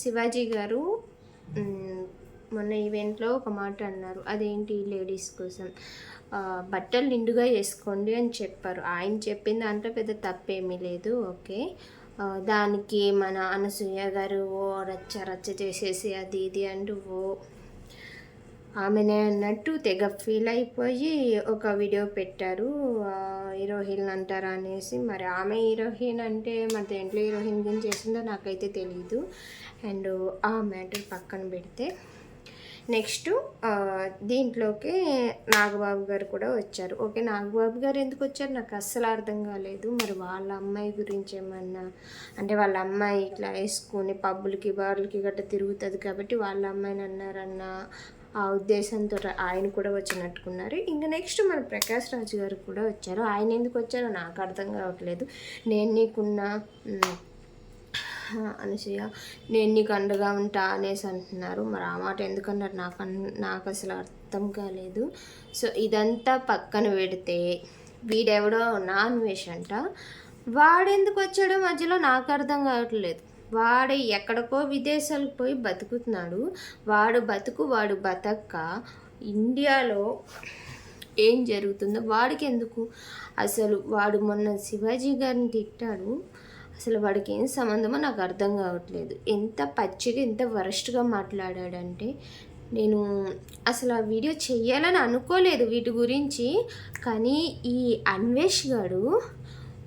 శివాజీ గారు మొన్న ఈవెంట్లో ఒక మాట అన్నారు. అదేంటి లేడీస్ కోసం? బట్టలు నిండుగా వేసుకోండి అని చెప్పారు. ఆయన చెప్పిన దాంట్లో పెద్ద తప్పేమీ లేదు. ఓకే. దానికి మన అనసూయ గారు ఓ రచ్చ రచ్చ చేసేసి అది ఇది అంటూ ఓ ఆమెనే అన్నట్టు తెగ ఫీల్ అయిపోయి ఒక వీడియో పెట్టారు. ఆ, హీరోయిన్ అంటారా అనేసి. మరి ఆమె హీరోయిన్ అంటే మరి దేంట్లో హీరోయిన్ గురించి చేసిందో నాకైతే తెలియదు అండ్ ఆ మ్యాటర్ పక్కన పెడితే నెక్స్ట్ దీంట్లోకి నాగబాబు గారు కూడా వచ్చారు. ఓకే నాగబాబు గారు ఎందుకు వచ్చారు? నాకు అస్సలు అర్థం కాలేదు. మరి వాళ్ళ అమ్మాయి గురించి ఏమన్నా? అంటే వాళ్ళ అమ్మాయి ఇట్లా వేసుకొని పబ్బులకి బార్లకి గట్రా తిరుగుతుంది కాబట్టి వాళ్ళ అమ్మాయిని అన్నారన్న? ఆ ఉద్దేశంతో ఆయన కూడా వచ్చినట్టుకున్నారు. ఇంకా నెక్స్ట్ మన ప్రకాష్ రాజు గారు కూడా వచ్చారు. ఆయన ఎందుకు వచ్చారో నాకు అర్థం కావట్లేదు. నేను నీకున్న అనసూయ నేను నీకు అండగా ఉంటా అనేసి అంటున్నారు. మరి ఆ మాట ఎందుకన్నారు నాకు అన్- నాకు అసలు అర్థం కాలేదు. సో ఇదంతా పక్కన పెడితే వీడెవడో నాన్ వెజ్ అంట. వాడెందుకు వచ్చాడో మధ్యలో నాకు అర్థం కావట్లేదు. వాడు ఎక్కడికో విదేశాలకు పోయి బతుకుతున్నాడు. వాడు బతుకు వాడు బతక్క ఇండియాలో ఏం జరుగుతుందో వాడికి ఎందుకు అసలు వాడు మొన్న శివాజీ గారిని తిట్టాడు. అసలు వాడికి ఏం సంబంధమో నాకు అర్థం కావట్లేదు. ఎంత పచ్చిగా ఎంత వరస్ట్గా మాట్లాడాడంటే నేను అసలు ఆ వీడియో చెయ్యాలని అనుకోలేదు వీటి గురించి. కానీ ఈ అన్వేష్ గాడు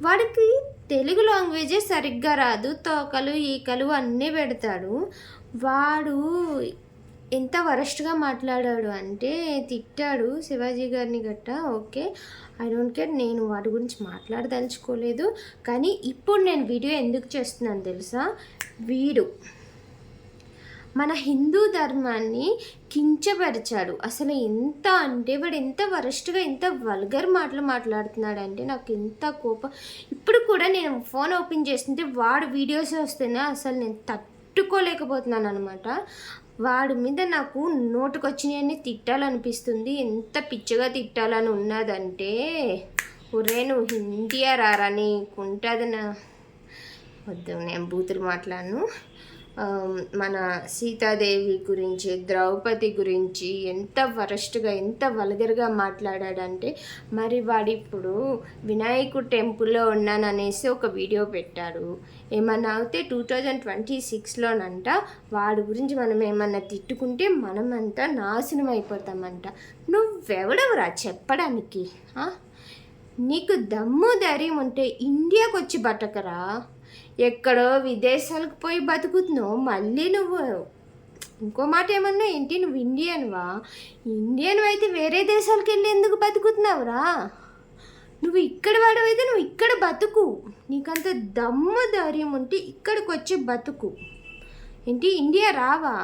వాడికి తెలుగు లాంగ్వేజే సరిగ్గా రాదు. తోకలు ఈకలు అన్నీ పెడతాడు. వాడు ఎంత వరస్ట్గా మాట్లాడాడు అంటే తిట్టాడు శివాజీ గారిని గట్ట. ఓకే ఐ డోంట్ కేర్ నేను వాటి గురించి మాట్లాడదలుచుకోలేదు. కానీ ఇప్పుడు నేను వీడియో ఎందుకు చేస్తున్నాను తెలుసా? వీడు మన హిందూ ధర్మాన్ని కించపరిచాడు. అసలు ఎంత అంటే వాడు ఎంత వరస్ట్గా ఎంత వల్గర్ మాటలు మాట్లాడుతున్నాడు అంటే నాకు ఎంత కోపం. ఇప్పుడు కూడా నేను ఫోన్ ఓపెన్ చేస్తుంటే వాడు వీడియోస్ వస్తేనే అసలు నేను తట్టుకోలేకపోతున్నాను అనమాట వాడి మీద నాకు నోటుకొచ్చినవన్నీ తిట్టాలనిపిస్తుంది. ఎంత పిచ్చిగా తిట్టాలని ఉన్నదంటే ఒరే నువ్వు హిందీ రారా నీకుంటుంది నా. వద్దు నేను బూతులు మాట్లాడను. మన సీతాదేవి గురించి ద్రౌపది గురించి ఎంత వరస్ట్గా ఎంత వల్గర్గా మాట్లాడాడంటే మరి వాడు ఇప్పుడు వినాయకుడు టెంపుల్లో ఉన్నాననేసి ఒక వీడియో పెట్టాడు. ఏమన్నా అయితే టూ థౌజండ్ ట్వంటీ సిక్స్లోనంట వాడి గురించి మనం ఏమన్నా తిట్టుకుంటే మనమంతా నాశనం అయిపోతామంట. నువ్వెవడవురా చెప్పడానికి నీకు దమ్ము ధైర్యం ఉంటే ఇండియాకి వచ్చి బతకరా? ఎక్కడో విదేశాలకు పోయి బతుకుతున్నావు. మళ్ళీ నువ్వు ఇంకో మాట ఏమన్నా? ఏంటి? నువ్వు ఇండియన్వా ఇండియన్ అయితే వేరే దేశాలకు వెళ్ళి ఎందుకు బతుకుతున్నావురా? నువ్వు ఇక్కడ వాడవైతే నువ్వు ఇక్కడ బతుకు. నీకంత దమ్ము ధైర్యం ఉంటే ఇక్కడికి వచ్చి బతుకు. ఏంటి? ఇండియా రావా?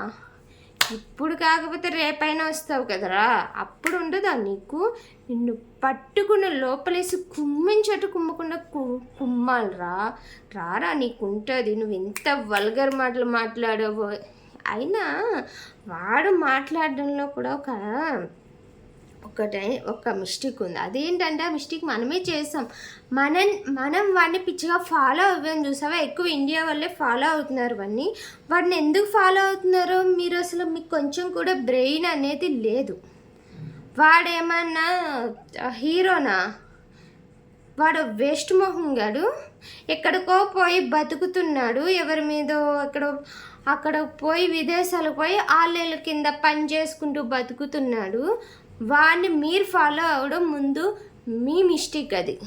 ఇప్పుడు కాకపోతే రేపైనా వస్తావు కదరా. అప్పుడు ఉండదా నీకు? నిన్ను పట్టుకున్న లోపలేసి కుమ్మించట్టు కుమ్మకుండా కు కుమ్మాలరా. రారా నీకుంటుంది. నువ్వు ఎంత వల్గర్ మాటలు మాట్లాడావో. అయినా వాడు మాట్లాడడంలో కూడా ఒక ఒకటే ఒక మిస్టేక్ ఉంది. అదేంటంటే ఆ మిస్టేక్ మనమే చేసాం. మనం మనం వాడిని పిచ్చిగా ఫాలో అవ్వని చూసావా? ఎక్కువ ఇండియా వాళ్ళే ఫాలో అవుతున్నారు వాడిని. వాడిని ఎందుకు ఫాలో అవుతున్నారో మీరు అసలు మీకు కొంచెం కూడా బ్రెయిన్ అనేది లేదు. వాడేమన్నా హీరోనా? వాడు వేస్ట్ మొహం గాడు. ఎక్కడికో పోయి బతుకుతున్నాడు ఎవరి మీదో. ఎక్కడో అక్కడ పోయి విదేశాలకు పోయి ఆళ్ళేళ్ళ కింద పని చేసుకుంటూ బతుకుతున్నాడు. వాడిని మీరు ఫాలో అవ్వడం ముందు మీ మిస్టేక్ అది.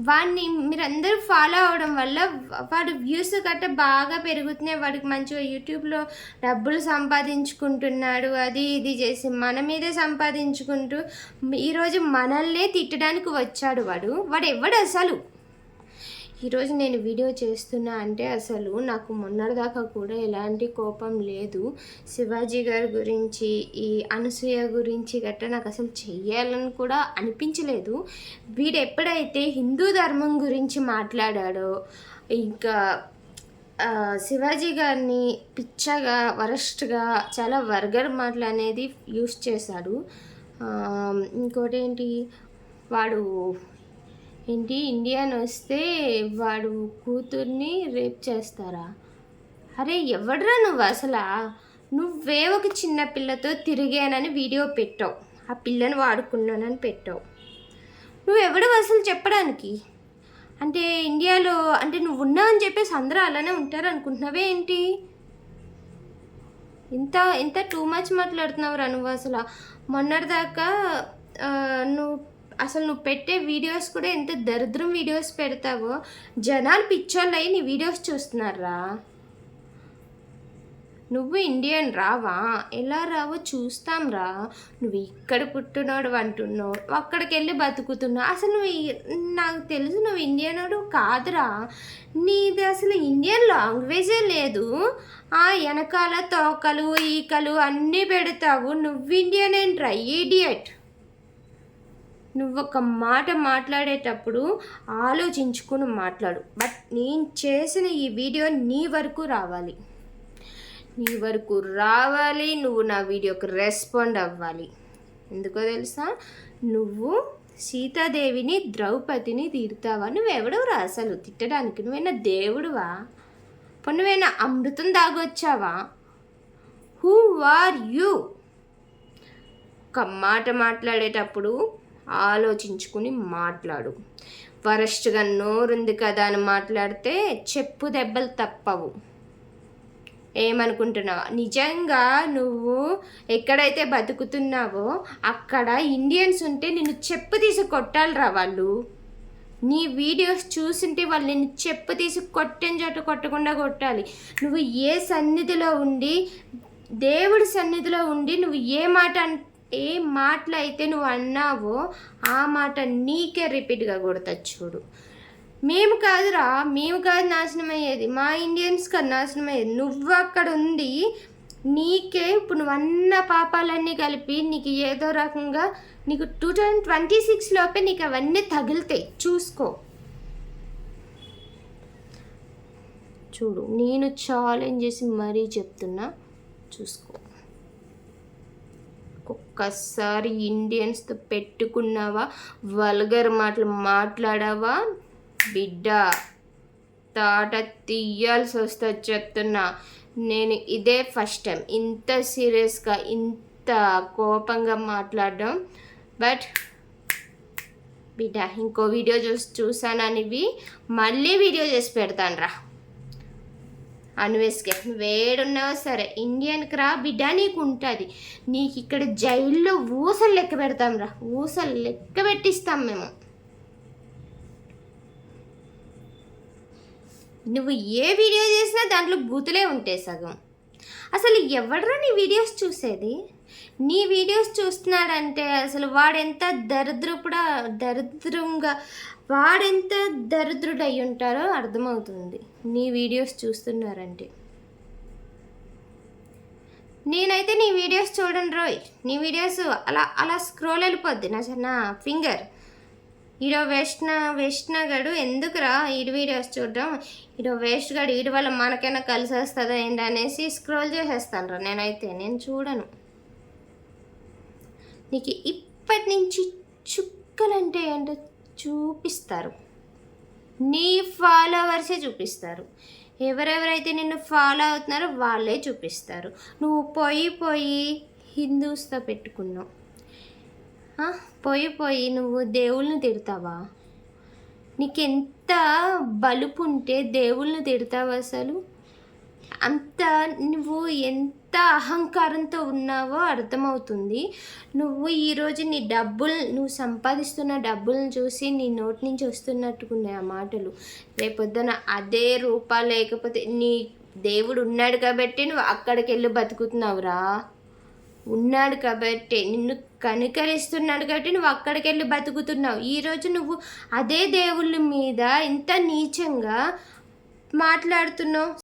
వాడిని మీరందరూ ఫాలో అవడం వల్ల వాడు వ్యూస్ గట్ట బాగా పెరుగుతున్నాయి. వాడికి మంచిగా యూట్యూబ్లో డబ్బులు సంపాదించుకుంటున్నాడు అది ఇది చేసి మన మీదే సంపాదించుకుంటూ ఈరోజు మనల్నే తిట్టడానికి వచ్చాడు వాడు. వాడు ఎవడు అసలు? ఈరోజు నేను వీడియో చేస్తున్నా అంటే అసలు నాకు మొన్నటిదాకా కూడా ఎలాంటి కోపం లేదు. శివాజీ గారి గురించి ఈ అనసూయ గురించి గట్రా నాకు అసలు చెయ్యాలని కూడా అనిపించలేదు. వీడు ఎప్పుడైతే హిందూ ధర్మం గురించి మాట్లాడాడో ఇంకా శివాజీ గారిని పిచ్చగా వరస్ట్గా చాలా వర్గర్ మాటలు అనేది యూస్ చేశాడు. ఇంకోటేంటి? ఇంకోటి ఏంటి వాడు ఏంటి ఇండియన్ వస్తే వాడు కూతుర్ని రేప్ చేస్తారా? అరే ఎవడ్రా నువ్వు అసలు? నువ్వే ఒక చిన్న పిల్లతో తిరిగానని వీడియో పెట్టావు. ఆ పిల్లని వాడుకున్నానని పెట్టావు. నువ్వెవడు అసలు చెప్పడానికి? అంటే ఇండియాలో అంటే నువ్వు ఉన్నావు అని చెప్పేసి అందరూ అలానే ఉంటారు అనుకుంటున్నావే ఏంటి? ఇంత ఇంత టూ మచ్ మాట్లాడుతున్నావురా నువ్వు అసలు. మొన్నటిదాకా నువ్వు అసలు నువ్వు పెట్టే వీడియోస్ కూడా ఎంత దరిద్రం వీడియోస్ పెడతావో. జనాలు పిచ్చోళ్ళు అయ్యి నీ వీడియోస్ చూస్తున్నారా? నువ్వు ఇండియన్ రావా? ఎలా రావో చూస్తాం రా. నువ్వు ఇక్కడ పుట్టినోడు అంటున్నావు. అక్కడికి వెళ్ళి బతుకుతున్నావు. అసలు నువ్వు నాకు తెలుసు నువ్వు ఇండియనోడు కాదురా. నీది అసలు ఇండియన్ లాంగ్వేజే లేదు. ఆ వెనకాల తోకలు ఈకలు అన్నీ పెడతావు. నువ్వు ఇండియన్ ఏంట్రా ఈడియట్ నువ్వు ఒక మాట మాట్లాడేటప్పుడు ఆలోచించుకుని మాట్లాడు. బట్ నేను చేసిన ఈ వీడియో నీ వరకు రావాలి. నీ వరకు రావాలి. నువ్వు నా వీడియోకి రెస్పాండ్ అవ్వాలి. ఎందుకో తెలుసా? నువ్వు సీతాదేవిని ద్రౌపదిని తీరుతావా? నువ్వెవడవురా అసలు? తిట్టడానికి నువ్వైనా దేవుడువా? పోనీ నువ్వైనా అమృతం దాగొచ్చావా హూ ఆర్ యూ ఒక మాట మాట్లాడేటప్పుడు ఆలోచించుకుని మాట్లాడు. వరస్ట్గా నోరుంది కదా అని మాట్లాడితే చెప్పు దెబ్బలు తప్పవు. ఏమనుకుంటున్నావు? నిజంగా నువ్వు ఎక్కడైతే బతుకుతున్నావో అక్కడ ఇండియన్స్ ఉంటే నిన్ను చెప్పు తీసి కొట్టాలిరా వాళ్ళు. నీ వీడియోస్ చూసింటే వాళ్ళు నిన్ను చెప్పు తీసి కొట్టిన చోట కొట్టకుండా కొట్టాలి. నువ్వు ఏ సన్నిధిలో ఉండి దేవుడి సన్నిధిలో ఉండి నువ్వు ఏ మాట ఏ మాటలు అయితే నువ్వు అన్నావో ఆ మాట నీకే రిపీట్గా కొడతా చూడు. మేము కాదురా మేము కాదు నాశనం అయ్యేది మా ఇండియన్స్ కాదు నాశనం అయ్యేది నువ్వు అక్కడ ఉంది నీకే ఇప్పుడు నువ్వు అన్న పాపాలన్నీ కలిపి నీకు ఏదో రకంగా నీకు టూ థౌజండ్ ట్వంటీ సిక్స్ లోపే నీకు అవన్నీ తగులుతాయి. చూసుకో. చూడు నేను ఛాలెంజ్ చేసి మరీ చెప్తున్నా. చూసుకో. ఒక్కసారి ఇండియన్స్తో పెట్టుకున్నావా? వల్గర్ మాటలు మాట్లాడావా? బిడ్డ తాట తీయాల్సి వస్తా చెప్తున్నా. నేను ఇదే ఫస్ట్ టైం ఇంత సీరియస్గా ఇంత కోపంగా మాట్లాడడం. బట్ బిడ్డ ఇంకో వీడియో చూసి చూసాననివి మళ్ళీ వీడియో చేసి పెడతాను రా అన్వేస్కే వేడున్నావా సరే ఇండియన్ క్రా బిడ్డ నీకు ఉంటుంది నీకు ఇక్కడ జైల్లో ఊసలు లెక్క పెడతాం రా. ఊసలు లెక్క పెట్టిస్తాం మేము. నువ్వు ఏ వీడియో చేసినా దాంట్లో బూతులే ఉంటాయి సగం. అసలు ఎవడరా నీ వీడియోస్ చూసేది? నీ వీడియోస్ చూస్తున్నాడంటే అసలు వాడెంత దరిద్రపుడా దరిద్రంగా వాడెంత దరిద్రుడై ఉంటారో అర్థమవుతుంది. నీ వీడియోస్ చూస్తున్నారంటే. నేనైతే నీ వీడియోస్ చూడండి రోయ్ నీ వీడియోస్ అలా అలా స్క్రోల్ వెళ్ళిపోద్ది. నా చిన్న ఫింగర్. ఈడో వేష్ణ వేష్ణగాడు గడు ఎందుకురా ఈడు వీడియోస్ చూడడం? ఈడో వేస్ట్ గడు ఈడు వల్ల మనకైనా కలిసి వస్తుందా ఏంటి అనేసి స్క్రోల్ చేసేస్తాను రా నేనైతే. నేను చూడను. నీకు ఇప్పటి నుంచి చుక్కలంటే ఏంటో చూపిస్తారు. నీ ఫాలోవర్సే చూపిస్తారు. ఎవరెవరైతే నిన్ను ఫాలో అవుతున్నారో వాళ్ళే చూపిస్తారు. నువ్వు పోయి పోయి హిందూస్తో పెట్టుకున్నావు. పోయి పోయి నువ్వు దేవుళ్ళని తిడతావా? నీకెంత బలుపు ఉంటే దేవుళ్ళని తిడతావా అసలు? అంత నువ్వు ఎంత అహంకారంతో ఉన్నావో అర్థమవుతుంది. నువ్వు ఈరోజు నీ డబ్బులు నువ్వు సంపాదిస్తున్న డబ్బులను చూసి నీ నోటి నుంచి వస్తున్నట్టుకున్నాయి ఆ మాటలు. రేపొద్దున అదే రూపా లేకపోతే నీ దేవుడు ఉన్నాడు కాబట్టి నువ్వు అక్కడికి వెళ్ళి బతుకుతున్నావురా. ఉన్నాడు కాబట్టి నిన్ను కనికరిస్తున్నాడు కాబట్టి నువ్వు అక్కడికి వెళ్ళి బతుకుతున్నావు ఈరోజు నువ్వు అదే దేవుళ్ళ మీద ఇంత నీచంగా మాట్లాడుతున్నావు.